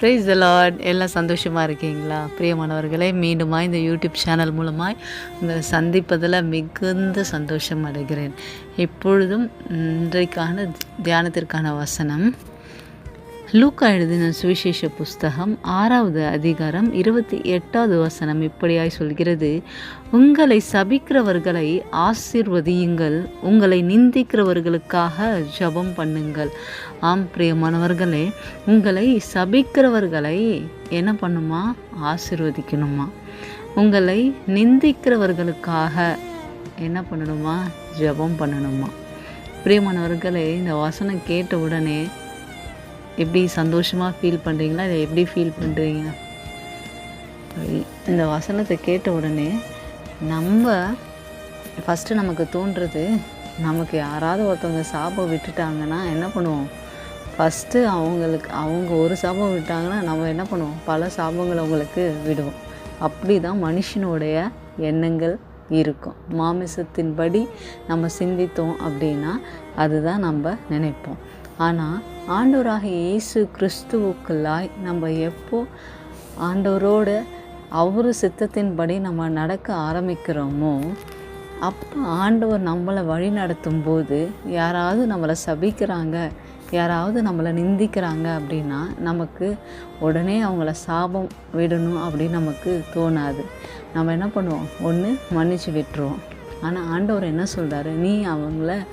Price Lord எல்லாம் சந்தோஷமாக இருக்கீங்களா? பிரியமானவர்களே மீண்டுமாக இந்த யூடியூப் சேனல் மூலமாக உங்களை சந்திப்பதில் மிகுந்த சந்தோஷம் அடைகிறேன். இப்பொழுதும் இன்றைக்கான தியானத்திற்கான வசனம் லூக்கா எழுதின சுவிசேஷ புஸ்தகம் ஆறாவது அதிகாரம் இருபத்தி எட்டாவது வசனம் இப்படியாய் சொல்கிறது. உங்களை சபிக்கிறவர்களை ஆசிர்வதியுங்கள். உங்களை நிந்திக்கிறவர்களுக்காக ஜெபம் பண்ணுங்கள். ஆம் பிரியமானவர்களே உங்களை சபிக்கிறவர்களை என்ன பண்ணுமா? ஆசிர்வதிக்கணுமா? உங்களை நிந்திக்கிறவர்களுக்காக என்ன பண்ணணுமா? ஜெபம் பண்ணணுமா? பிரியமானவர்களே இந்த வசனம் கேட்ட உடனே எப்படி சந்தோஷமாக ஃபீல் பண்ணுறீங்களா இல்லை எப்படி ஃபீல் பண்ணுறீங்க இந்த வசனத்தை கேட்ட உடனே நம்ம ஃபஸ்ட்டு நமக்கு தோன்றது நமக்கு யாராவது ஒருத்தவங்க சாபம் விட்டுட்டாங்கன்னா என்ன பண்ணுவோம்? ஃபஸ்ட்டு அவங்களுக்கு அவங்க ஒரு சாபம் விட்டாங்கன்னா நம்ம என்ன பண்ணுவோம்? பல சாபங்களை அவங்களுக்கு விடுவோம். அப்படி தான் மனுஷனுடைய எண்ணங்கள் இருக்கும். மாமிசத்தின்படி நம்ம சிந்தித்தோம் அப்படின்னா அதுதான் நம்ம நினைப்போம். ஆனால் ஆண்டவராக இயேசு கிறிஸ்துவுக்குள்ளாய் நம்ம எப்போ ஆண்டவரோடு அவர் சித்தத்தின்படி நம்ம நடக்க ஆரம்பிக்கிறோமோ அப்போ ஆண்டவர் நம்மளை வழி நடத்தும் போது யாராவது நம்மளை சபிக்கிறாங்க யாராவது நம்மளை நிந்திக்கிறாங்க அப்படின்னா நமக்கு உடனே அவங்கள சாபம் விடணும் அப்படின்னு நமக்கு தோணாது. நம்ம என்ன பண்ணுவோம்? ஒன்று மன்னிச்சு விட்டுருவோம். ஆனால் ஆண்டவர் என்ன சொல்கிறாரு நீ அவங்கள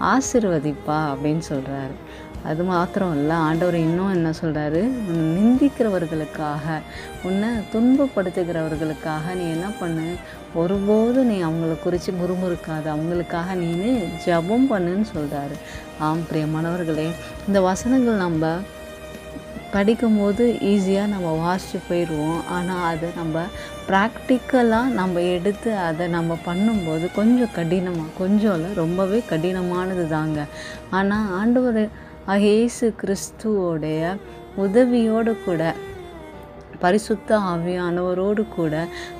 ஆசிர்வதிப்பா அப்படின்னு சொல்கிறாரு அது மாத்திரம் இல்லை ஆண்டவர் இன்னும் என்ன சொல்கிறாரு நிந்திக்கிறவர்களுக்காக உன்னை துன்பப்படுத்துகிறவர்களுக்காக நீ என்ன பண்ணு? ஒருபோதும் நீ அவங்கள குறித்து முறுமுறுக்காது. அவங்களுக்காக நீனு ஜபம் பண்ணுன்னு சொல்கிறாரு ஆம் பிரியமானவர்களே இந்த வசனங்கள் நம்ம படிக்கும்போது ஈஸியாக நம்ம வாசித்து போயிடுவோம் ஆனால் அதை நம்ம ப்ராக்டிக்கலாக நம்ம எடுத்து அதை நம்ம பண்ணும்போது கொஞ்சம் கடினமாக கொஞ்சம் இல்லை ரொம்பவே கடினமானது தாங்க. ஆனால் ஆண்டவர் இயேசு கிறிஸ்துவோடைய உதவியோடு கூட பரிசுத்த ஆவியானவரோடு கூட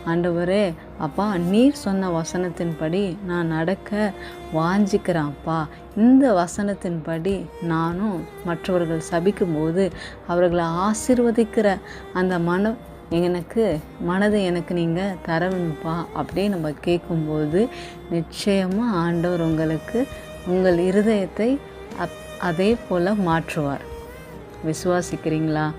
ஆண்டவரே அப்பா நீர் சொன்ன வசனத்தின்படி நான் நடக்க வாஞ்சிக்கிறேன் அப்பா. இந்த வசனத்தின்படி நானும் மற்றவர்கள் சபிக்கும்போது அவர்களை ஆசிர்வதிக்கிற அந்த மன எனக்கு மனதை எனக்கு நீங்கள் தரணும்ப்பா அப்படின்னு நம்ம கேட்கும்போது நிச்சயமாக ஆண்டவர் உங்களுக்கு உங்கள் இருதயத்தை அப் அதே போல் மாற்றுவார். விசுவாசிக்கிறீங்களா?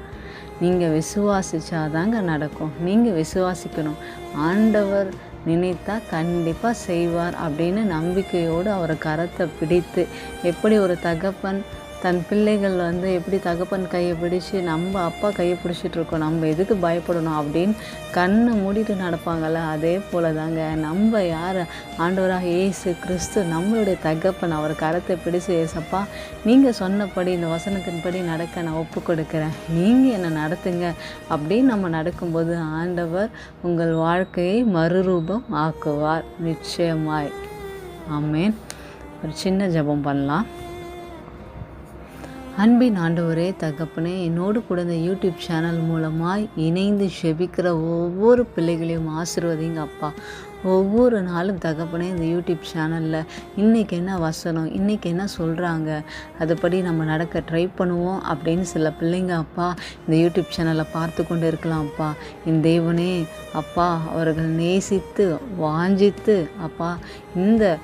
நீங்கள் விசுவாசிச்சாதாங்க நடக்கும். நீங்கள் விசுவாசிக்கணும். ஆண்டவர் நினைத்தா கண்டிப்பாக செய்வார் அப்படின்னு நம்பிக்கையோடு அவரை கரத்தை பிடித்து எப்படி ஒரு தகப்பன் தன் பிள்ளைகள் வந்து எப்படி தகப்பன் கையை பிடிச்சி நம்ம அப்பா கையை பிடிச்சிட்டு இருக்கோம் நம்ம எதுக்கு பயப்படணும் அப்படின்னு கண்ணை மூடிட்டு நடப்பாங்கள்ல அதே போல் தாங்க நம்ம யார்? ஆண்டவராக ஏசு கிறிஸ்து நம்மளுடைய தகப்பன் அவர் கரத்தை பிடிச்சி ஏசப்பா நீங்கள் சொன்னபடி இந்த வசனத்தின்படி நடக்க நான் ஒப்பு கொடுக்குறேன். நீங்கள் என்னை நடத்துங்க. அப்படின்னு நம்ம நடக்கும்போது ஆண்டவர் உங்கள் வாழ்க்கையை மறுரூபம் ஆக்குவார். நிச்சயமாய். ஆமேன். ஒரு சின்ன ஜபம் பண்ணலாம். அன்பின் ஆண்டவரே தகப்பனே என்னோடு கூட இந்த யூடியூப் சேனல் மூலமாக இணைந்து செபிக்கிற ஒவ்வொரு பிள்ளைகளையும் ஆசிர்வதிங்க அப்பா. ஒவ்வொரு நாளும் தகப்பனே இந்த யூடியூப் சேனலில் இன்றைக்கி என்ன வசனம் இன்றைக்கி என்ன சொல்கிறாங்க அதுபடி நம்ம நடக்க ட்ரை பண்ணுவோம் அப்படின்னு சில பிள்ளைங்க அப்பா இந்த யூடியூப் சேனலை பார்த்து கொண்டு இருக்கலாம் அப்பா. என் தேவனே அப்பா அவர்கள் நேசித்து வாஞ்சித்து அப்பா இந்த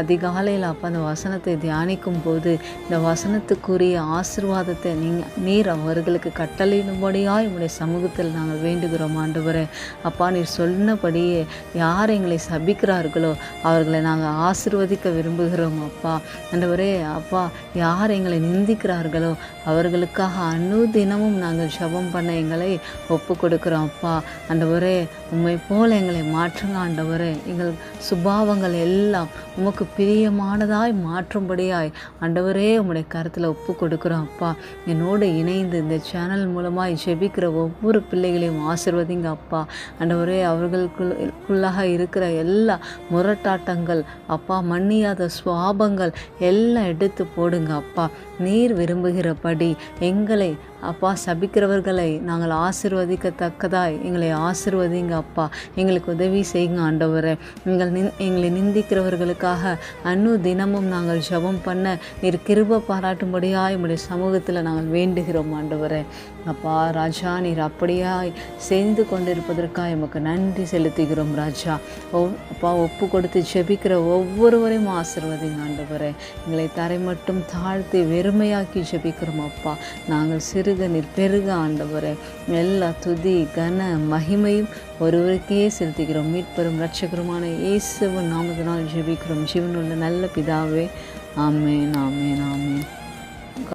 அதிகாலையில் அப்போ அந்த வசனத்தை தியானிக்கும் போது இந்த வசனத்துக்குரிய ஆசிர்வாதத்தை நீங்கள் நீர் அவர்களுக்கு கட்டளையிடும்படியாக உங்களுடைய சமூகத்தில் நாங்கள் வேண்டுகிறோம் ஆண்டவரே. அப்பா நீர் சொன்னபடியே யார் எங்களை சபிக்கிறார்களோ அவர்களை நாங்கள் ஆசிர்வதிக்க விரும்புகிறோம் அப்பா. ஆண்டவரே அப்பா யார் எங்களை நிந்திக்கிறார்களோ அவர்களுக்காக அனுதினமும் நாங்கள் ஜபம் பண்ண எங்களை ஒப்பு கொடுக்குறோம் அப்பா. ஆண்டவரே உண்மை போல் எங்களை மாற்றுங்க ஆண்டவரே. எங்கள் சுபாவங்கள் எல்லாம் உமக்கு பிரியமானதாய் மாற்றும்படியாய் ஆண்டவரே உம்முடைய கருத்தில் ஒப்பு கொடுக்குறோம். அப்பா என்னோடு இணைந்து இந்த சேனல் மூலமாக ஜெபிக்கிற ஒவ்வொரு பிள்ளைகளையும் ஆசிர்வதிங்க அப்பா. ஆண்டவரே அவர்களுக்குள்ளாக இருக்கிற எல்லா முரட்டாட்டங்கள் அப்பா மன்னியாத சுவாபங்கள் எல்லாம் எடுத்து போடுங்க அப்பா. நீர் விரும்புகிறபடி எங்களை அப்பா சபிக்கிறவர்களை நாங்கள் ஆசிர்வதிக்கத்தக்கதாய் எங்களை ஆசிர்வதிங்க அப்பா. எங்களுக்கு உதவி செய்யுங்க ஆண்டவரே. எங்கள் நின் எங்களை நிந்திக்கிறவர்களுக்காக அன்னு தினமும் நாங்கள் ஜெபம் பண்ண நீர் கிருப பாராட்டும்படியாய் உங்களுடைய சமூகத்தில் நாங்கள் வேண்டுகிறோம் ஆண்டவரே. அப்பா ராஜா நீர் அப்படியாய் செய்து கொண்டிருப்பதற்காக எமக்கு நன்றி செலுத்துகிறோம் ராஜா. ஓ அப்பா ஒப்பு கொடுத்து ஜெபிக்கிற ஒவ்வொருவரையும் ஆசிர்வதிங்க ஆண்டவரே. எங்களை தரை மட்டும் தாழ்த்தி வெறுமையாக்கி ஜெபிக்கிறோம் அப்பா. நாங்கள் சிறு பெருக நீர் பெருக ஆண்டவரே. எல்லா துதி கன மகிமையும் ஒருவருக்கே செலுத்துகிறோம். மீட்பெரும் ரட்சகருமான இயேசுவின் நாமத்தினால் ஜெபிக்கிறோம். ஜீவனுள்ள நல்ல பிதாவே. ஆமேன் ஆமேன் ஆமேன்.